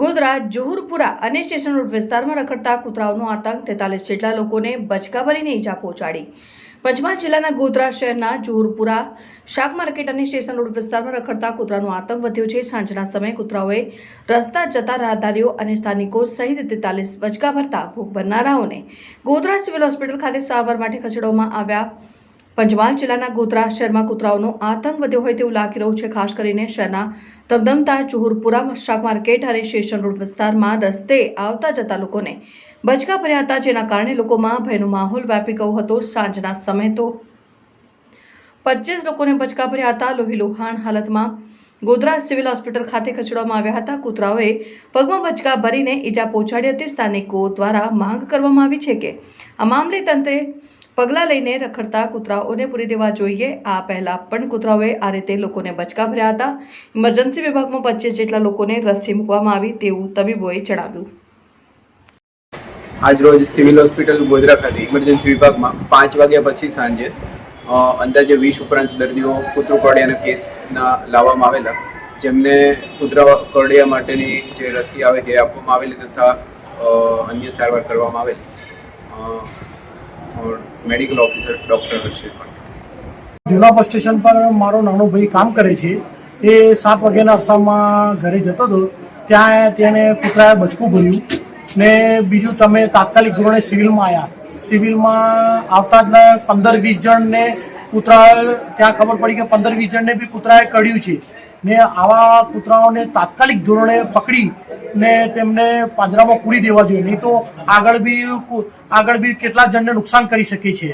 ગોધરા, જોહુરપુરા અને station road વિસ્તારમાં રખડતા કૂતરાઓનો આતંક, તેતાલીસ જેટલા લોકોને બચકા ભરીને ઈજા પહોંચાડી. પંચમહાલ જિલ્લાના ગોધરા શહેરના જોહુરપુરા શાક માર્કેટ અને સ્ટેશન રોડ વિસ્તારમાં રખડતા કૂતરાનો આતંક વધ્યો છે. સાંજના સમયે કૂતરાઓએ રસ્તા જતા રાહદારીઓ અને સ્થાનિકો સહિત તેતાલીસ બચકા ભરતા ભોગ બનનારાઓને ગોધરા સિવિલ હોસ્પિટલ ખાતે સારવાર માટે ખસેડવામાં આવ્યા પંચમહાલ જિલ્લાના ગોધરા શહેરમાં કૂતરાઓનો આતંક વધ્યો હોય તેવું લાગી રહ્યું છે. ખાસ કરીને શહેરના ધમધમતા ચુહુરપુરા શાક માર્કેટ અને સ્ટેશન રોડ વિસ્તારમાં રસ્તે આવતા જતા લોકોને બચકા ભર્યા હતા, જેના કારણે લોકોમાં ભયનો માહોલ વ્યાપી ગયો હતો. સાંજના સમયે તો પચીસ લોકોને બચકા ભર્યા હતા. લોહી લોહાણ હાલતમાં ગોધરા સિવિલ હોસ્પિટલ ખાતે ખસેડવામાં આવ્યા હતા. કૂતરાઓએ પગમાં બચકા ભરીને ઈજા પહોંચાડી હતી. સ્થાનિકો દ્વારા માંગ કરવામાં આવી છે કે આ મામલે તંત્રે પગલાં લઈને રખડતા કૂતરાઓને પૂરી દેવા જોઈએ. આ પહેલાં પણ કૂતરાઓએ આ રીતે લોકોને બચકા ભર્યા હતા. ઇમરજન્સી વિભાગમાં પચીસ જેટલા લોકોને રસી મૂકવામાં આવી તેવું તબીબોએ જણાવ્યું. આજરોજ સિવિલ હોસ્પિટલ ગોધરા ખાતે ઇમરજન્સી વિભાગમાં પાંચ વાગ્યા પછી સાંજે અંદાજે વીસ ઉપરાંત દર્દીઓ કૂતરું કરડિયાના કેસના લાવવામાં આવેલા. જેમને કૂતરા કરડિયા માટેની જે રસી આવે એ આપવામાં આવેલી તથા અન્ય સારવાર કરવામાં આવેલી. Medical officer doctor Harshit Patel જૂના બસ સ્ટેશન પર મારો નાનો ભાઈ કામ કરે છે. એ સાત વાગ્યાના અરસામાં ઘરે જતો હતો. ત્યાં તેને કૂતરાએ બચકું ભર્યું ને બીજું તમે તાત્કાલિક ધોરણે સિવિલમાં આવ્યા સિવિલમાં આવતા જ પંદર વીસ જણને કૂતરા ત્યાં ખબર પડી કે પંદર વીસ જણને બી કૂતરાએ કડ્યું છે. ને આવા કૂતરાઓને તાત્કાલિક ધોરણે પકડી ને તેમને પાંજરામાં પૂરી દેવા જોઈએ. નહીં તો આગળ બી આગળ બી કેટલા જણને નુકસાન કરી શકે છે